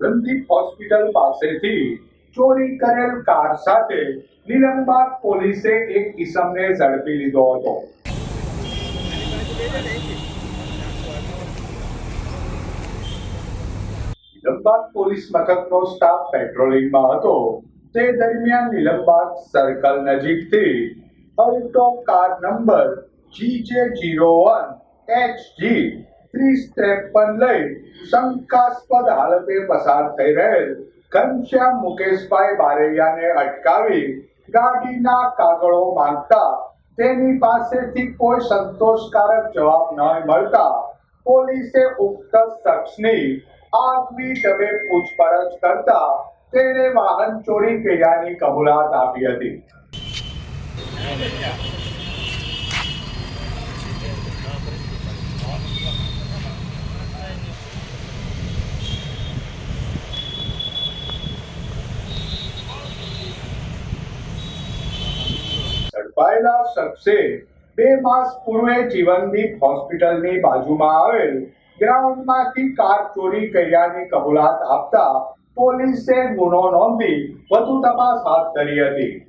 Randeep hospital પાસેથી ચોરી કરેલ કાર સાથે નીલમબાગ પોલીસે એક કિસમને ઝડપી લીધો હતો નીલમબાગ પોલીસ મથકનો સ્ટાફ પેટ્રોલિંગમાં હતો તે દરમિયાન નીલમબાગ સર્કલ નજીકથી Alto car number GJ zero one H G ત્રીસ ત્રેપન લઈ શંકાસ્પદ હાલતે પસાર થઈ રહેલ. ઘનશ્યામ મુકેશભાઈ બારૈયાને અટકાવી ગાડીના કાગળો માંગતા તેની પાસેથી કોઈ સંતોષકારક જવાબ ન મળતા પોલીસે ઉક્ત શખ્સની આગવી ડબે પૂછપરછ કરતા તેણે વાહન ચોરી કર્યાની કબૂલાત આપી હતી. ઝડપાયેલા શખ્સે બે માસ પૂર્વે જીવનદીપ હોસ્પિટલની બાજુમાં આવેલ ગ્રાઉન્ડમાંથી કાર ચોરી કર્યાની કબૂલાત આપતા પોલીસે ગુનો નોંધી વધુ તપાસ હાથ ધરી હતી.